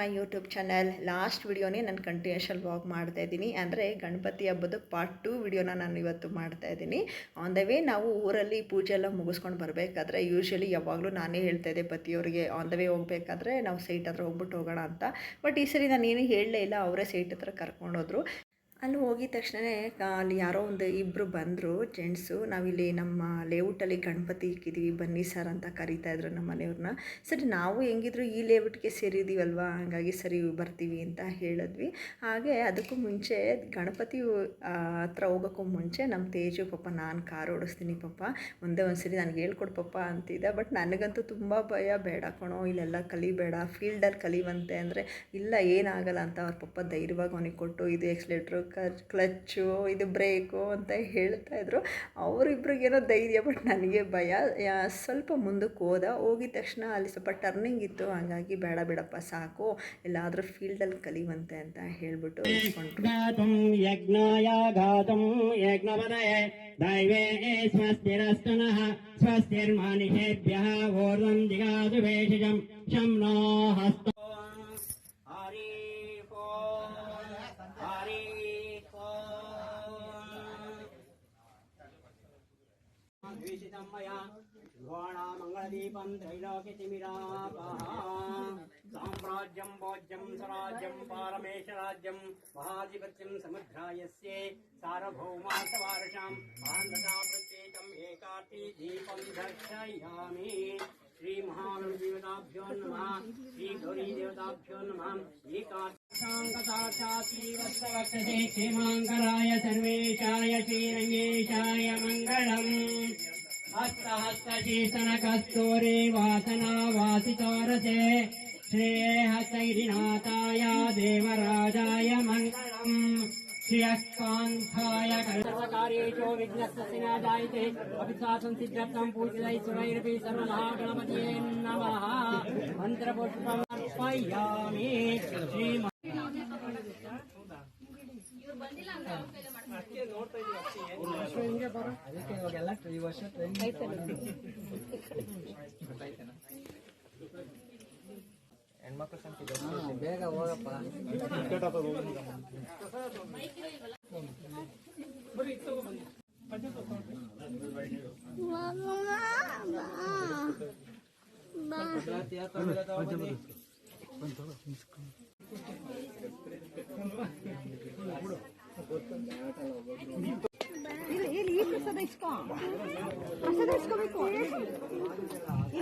My YouTube channel. Last ವಿಡಿಯೋನೇ ನಾನು continuation vlog ಮಾಡ್ತಾ ಇದ್ದೀನಿ. ಅಂದರೆ ಗಣಪತಿ ಹಬ್ಬದ ಪಾರ್ಟ್ ಟು ವಿಡಿಯೋನ ನಾನು ಇವತ್ತು ಮಾಡ್ತಾ ಇದ್ದೀನಿ. ಆನ್ ದ ವೇ ನಾವು ಊರಲ್ಲಿ ಪೂಜೆ ಎಲ್ಲ ಮುಗಿಸ್ಕೊಂಡು ಬರಬೇಕಾದ್ರೆ ಯೂಶ್ವಲಿ ಯಾವಾಗಲೂ ನಾನೇ ಹೇಳ್ತಾ ಇದ್ದೆ ಪತಿಯವರಿಗೆ ಆನ್ ದ ವೇ ಹೋಗಬೇಕಾದ್ರೆ ನಾವು ಸೈಟ್ ಹತ್ರ ಹೋಗ್ಬಿಟ್ಟು ಹೋಗೋಣ ಅಂತ. ಬಟ್ ಈ ಸರಿ ನಾನು ಏನು ಹೇಳಲೇ ಇಲ್ಲ, ಅವರೇ ಸೈಟ್ ಹತ್ರ ಕರ್ಕೊಂಡೋದ್ರು. ಅಲ್ಲಿ ಹೋಗಿದ ತಕ್ಷಣವೇ ಅಲ್ಲಿ ಯಾರೋ ಒಂದು ಇಬ್ಬರು ಬಂದರು ಜೆಂಟ್ಸು. ನಾವಿಲ್ಲಿ ನಮ್ಮ ಲೇಔಟಲ್ಲಿ ಗಣಪತಿ ಇಕ್ಕಿದ್ದೀವಿ ಬನ್ನಿ ಸರ್ ಅಂತ ಕರೀತಾ ಇದ್ರು ನಮ್ಮ ಮನೆಯವ್ರನ್ನ ಸರಿ, ನಾವು ಹೆಂಗಿದ್ರು ಈ ಲೇಔಟ್ಗೆ ಸೇರಿದ್ದೀವಲ್ವಾ ಹಾಗಾಗಿ ಸರಿ ಬರ್ತೀವಿ ಅಂತ ಹೇಳಿದ್ವಿ. ಹಾಗೆ ಅದಕ್ಕೂ ಮುಂಚೆ ಗಣಪತಿ ಹತ್ರ ಹೋಗೋಕ್ಕೂ ಮುಂಚೆ ನಮ್ಮ ತೇಜು ಪಾಪ, ನಾನು ಕಾರ್ ಓಡಿಸ್ತೀನಿ ಪಾಪ. ಒಂದೇ ಒಂದು ಸರಿ ನನಗೆ ಹೇಳ್ಕೊಡು ಪಾಪ ಅಂತಿದ್ದೆ ಬಟ್ ನನಗಂತೂ ತುಂಬ ಭಯ. ಬೇಡ ಕಣೋ, ಇಲ್ಲೆಲ್ಲ ಕಲಿಬೇಡ. ಫೀಲ್ಡಲ್ಲಿ ಕಲಿವಂತೆ ಅಂದರೆ ಇಲ್ಲ, ಏನಾಗಲ್ಲ ಅಂತ ಅವ್ರ ಪಪ್ಪ ಧೈರ್ಯವಾಗಿ ಅವನಿಗೆ ಕೊಟ್ಟು ಇದು ಎಕ್ಸ್ಲೇಟ್ರು ಕ್ಲಚ್ಚು ಇದು ಬ್ರೇಕು ಅಂತ ಹೇಳ್ತಾ ಇದ್ರು ಅವರಿಬ್ರಿಗೇನೋ ಧೈರ್ಯ ಬಟ್ ನನಗೆ ಭಯ ಯಾ- ಸ್ವಲ್ಪ ಮುಂದಕ್ಕೆ ಹೋದ ಹೋಗಿದ ತಕ್ಷಣ ಅಲ್ಲಿ ಸ್ವಲ್ಪ ಟರ್ನಿಂಗ್ ಇತ್ತು ಹಾಗಾಗಿ ಬೇಡ ಬಿಡಪ್ಪ ಸಾಕು ಎಲ್ಲಾದರೂ ಫೀಲ್ಡಲ್ಲಿ ಕಲಿವಂತೆ ಅಂತ ಹೇಳ್ಬಿಟ್ಟು ಇಸ್ಕೊಂಡ್ರು गातुं यज्ञाय गातुं यज्ञपदये दैवे स्वस्तिरस्तु नः स्वस्तिर्मानिषेभ्यः ऊर्ध्वं जिगातु भेषजं शं नो हस्तो ब्रह्मया घोणा मङ्गलदीपम् त्रैलोक्यतिमिरापः। साम्राज्यम् भोज्यम् स्वराज्यम् पारमेशराज्यम् महाधिपत्यम् समुद्रायस्ये सार्वभौमार्थवार्षाम् आन्धताप्रत्येकम् एकार्ति दीपम् दर्शयामि। श्रीमहावीरदेवताभ्यो नमः। श्रीगौरीदेवताभ्यो नमः। एकाक्षाङ्गताक्षात्रीवत्सवक्षसे क्षेमाङ्गराय सर्वेशाय हस्तहस्तचेतनकस्तूरे वासना वासितोरसे श्रेयहस्तगिरिनाथाय देवराजाय मङ्गलम् श्रियस्कान्ताय सर्वकार्येषु विघ्नस्य न जायते अपि शासं सिद्धर्थं पूजितैः सुरैरपि सर्वमहागणपतये नमः मन्त्रपुष्पम् अर्पयामि श्रीम ಅದಕ್ಕೆ ಇವಾಗೆಲ್ಲ ಈ ವರ್ಷ ಹೆಣ್ಮಕ್ಳು ಸಂಖ್ಯೆ ಬೇಗ ಹೋಗಪ್ಪ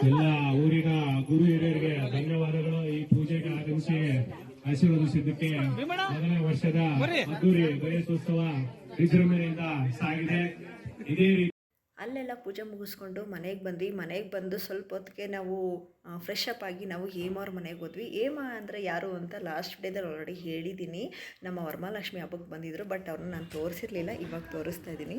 ಎಲ್ಲ ಊರಿನ ಗುರು ಹಿರಿಯರಿಗೆ ಧನ್ಯವಾದಗಳು. ಈ ಪೂಜೆಗೆ ಆಗಮಿಸಿ ಆಶೀರ್ವದಿಸಿದ್ದಕ್ಕೆ ಮೊದಲನೇ ವರ್ಷದ ಅದ್ದೂರಿ ಗಣೇಶೋತ್ಸವ ವಿಜೃಂಭಣೆಯಿಂದ ಸಾಗಿದೆ. ಇದೇ ರೀತಿ ಅಲ್ಲೆಲ್ಲ ಪೂಜೆ ಮುಗಿಸ್ಕೊಂಡು ಮನೆಗೆ ಬಂದ್ವಿ. ಮನೆಗೆ ಬಂದು ಸ್ವಲ್ಪ ಹೊತ್ತಿಗೆ ನಾವು ಫ್ರೆಶ್ ಅಪ್ ಆಗಿ ನಾವು ಹೇಮ ಅವ್ರ ಮನೆಗೆ ಹೋದ್ವಿ. ಹೇಮ ಅಂದರೆ ಯಾರು ಅಂತ ಲಾಸ್ಟ್ ಡೇದಲ್ಲಿ ಆಲ್ರೆಡಿ ಹೇಳಿದ್ದೀನಿ. ನಮ್ಮ ವರಮಹಾಲಕ್ಷ್ಮಿ ಹಬ್ಬಕ್ಕೆ ಬಂದಿದ್ದರು ಬಟ್ ಅವ್ರನ್ನ ನಾನು ತೋರಿಸಿರ್ಲಿಲ್ಲ. ಇವಾಗ ತೋರಿಸ್ತಾ ಇದ್ದೀನಿ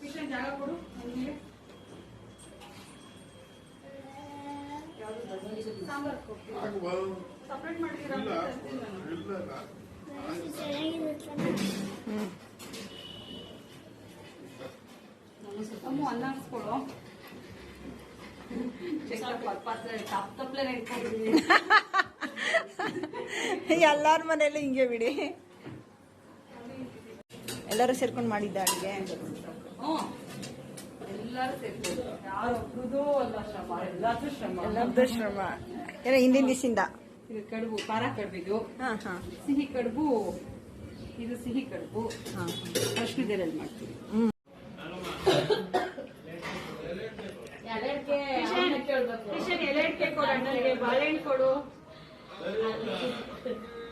ಕಿಶನ್ ಜಾಗ ಕೊಡು ನನಗೆ ಸಾಂಬಾರ್ ಎಲ್ಲರ ಮನೆಯಲ್ಲೂ ಹಿಂಗೆ ಬಿಡಿ. ಎಲ್ಲರೂ ಸೇರ್ಕೊಂಡು ಮಾಡಿದ್ದ ಅಡುಗೆ. ಎಲ್ಲರದ್ದು ಶ್ರಮ ಏನೋ ಹಿಂದಿನ ದಿವಸಿಂದ. ಇದು ಕಡುಬು ಖಾರ ಕಡುಬಿದು. ಹಾಂ ಹಾಂ. ಸಿಹಿ ಕಡುಬು ಇದು ಸಿಹಿ ಕಡುಬು. ಫಸ್ಟ್ ಇದರಲ್ಲಿ ಮಾಡ್ತೀವಿ. ಬಾಳೆಹಣ್ಣು ಕೊಡು ಬಾಳೆಹಣ್ಣು ಸರಿಗೆ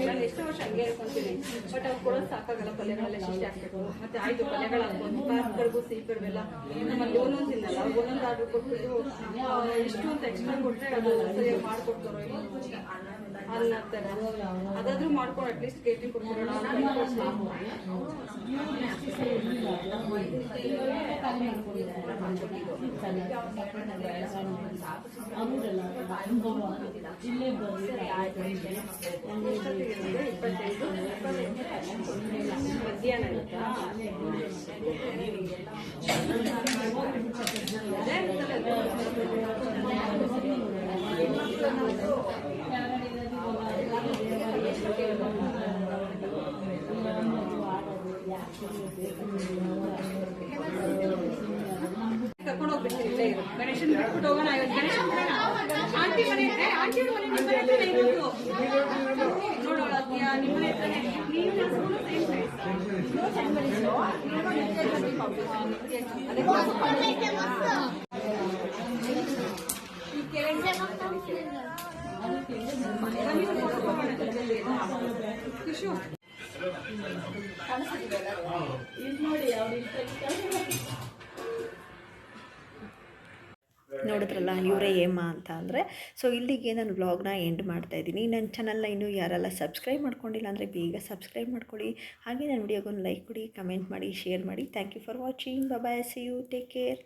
ನಾನು ಎಷ್ಟು ವರ್ಷ ಹಂಗೆ ಇರ್ಕೊಂತೀನಿ. ಬಟ್ ಅವ್ರು ಕೊಡೋದು ಸಾಕಾಗಲ್ಲ ಪಲ್ಯಗಳೆಲ್ಲ ಶಿಷ್ಟಿ ಹಾಕ್ಬೇಕು ಮತ್ತೆ ಆಯ್ತು ಪಲ್ಯಗಳು ಸಿಹಿ ಕಡುಬೆಲ್ಲ ಮತ್ತೆ ಒಂದೊಂದು ತಿನ್ನಲ್ಲ. ಒಂದೊಂದು ಆರ್ಡರ್ ಕೊಟ್ಬಿಟ್ಟು ಆ, ಇಷ್ಟು ಅಂತ ಎಕ್ಸ್ಟ್ರಾ ಕೊಟ್ಟರೆ ಅದು ಸರಿಯಾಗಿ ಮಾಡ್ಕೊಡ್ತಾರೋ ಇಲ್ಲ ಅನ್ನತ್ತಾರೆ ಅದಾದ್ರೂ ಮಾಡ್ಕೊಂಡು ಅಟ್ಲೀಸ್ಟ್ ಕೇಳ್ತೀನಿ ಕೊಡ್ತಾರಲ್ಲ ಅಂತ ಇಪ್ಪತ್ತೈದು ಮಧ್ಯಾಹ್ನ ಇರುತ್ತಾ? ಗಣೇಶನ್ ಬಿಟ್ಬಿಟ್ಟು ಹೋಗೋಣ ಇವತ್ತು ಗಣೇಶನ್ ಬಿಡೋಣ ಆಂಟಿ ಮನೆ ಏ, ಆಂಟಿ ಅವ್ರ ಮನೆ ನಿಮ್ಮ ಮನೆ ಹತ್ರನೇ ಇರೋದು ನೋಡೋಣ ಅತ್ಯ ನಿಮ್ಮ ಮನೆ ಹತ್ರನೇ ನೀನು ನನ್ನ ಸ್ಕೂಲು ಸೇಮ್ ಖುಷು ನೋಡಿದ್ರಲ್ಲ, ಇವರೇ ಏಮ ಅಂತ ಅಂದರೆ ಸೊ ಇಲ್ಲಿಗೆ ನಾನು ವ್ಲಾಗ್ನ ಎಂಡ್ ಮಾಡ್ತಾ ಇದ್ದೀನಿ. ನನ್ನ ಚಾನಲ್ನ ಇನ್ನೂ ಯಾರೆಲ್ಲ ಸಬ್ಸ್ಕ್ರೈಬ್ ಮಾಡ್ಕೊಂಡಿಲ್ಲ ಅಂದರೆ ಬೇಗ ಸಬ್ಸ್ಕ್ರೈಬ್ ಮಾಡ್ಕೊಳ್ಳಿ ಹಾಗೆ ನನ್ನ ವಿಡಿಯೋಗೊಂದು ಲೈಕ್ ಕೊಡಿ ಕಮೆಂಟ್ ಮಾಡಿ ಶೇರ್ ಮಾಡಿ. Thank you for watching bye see you take care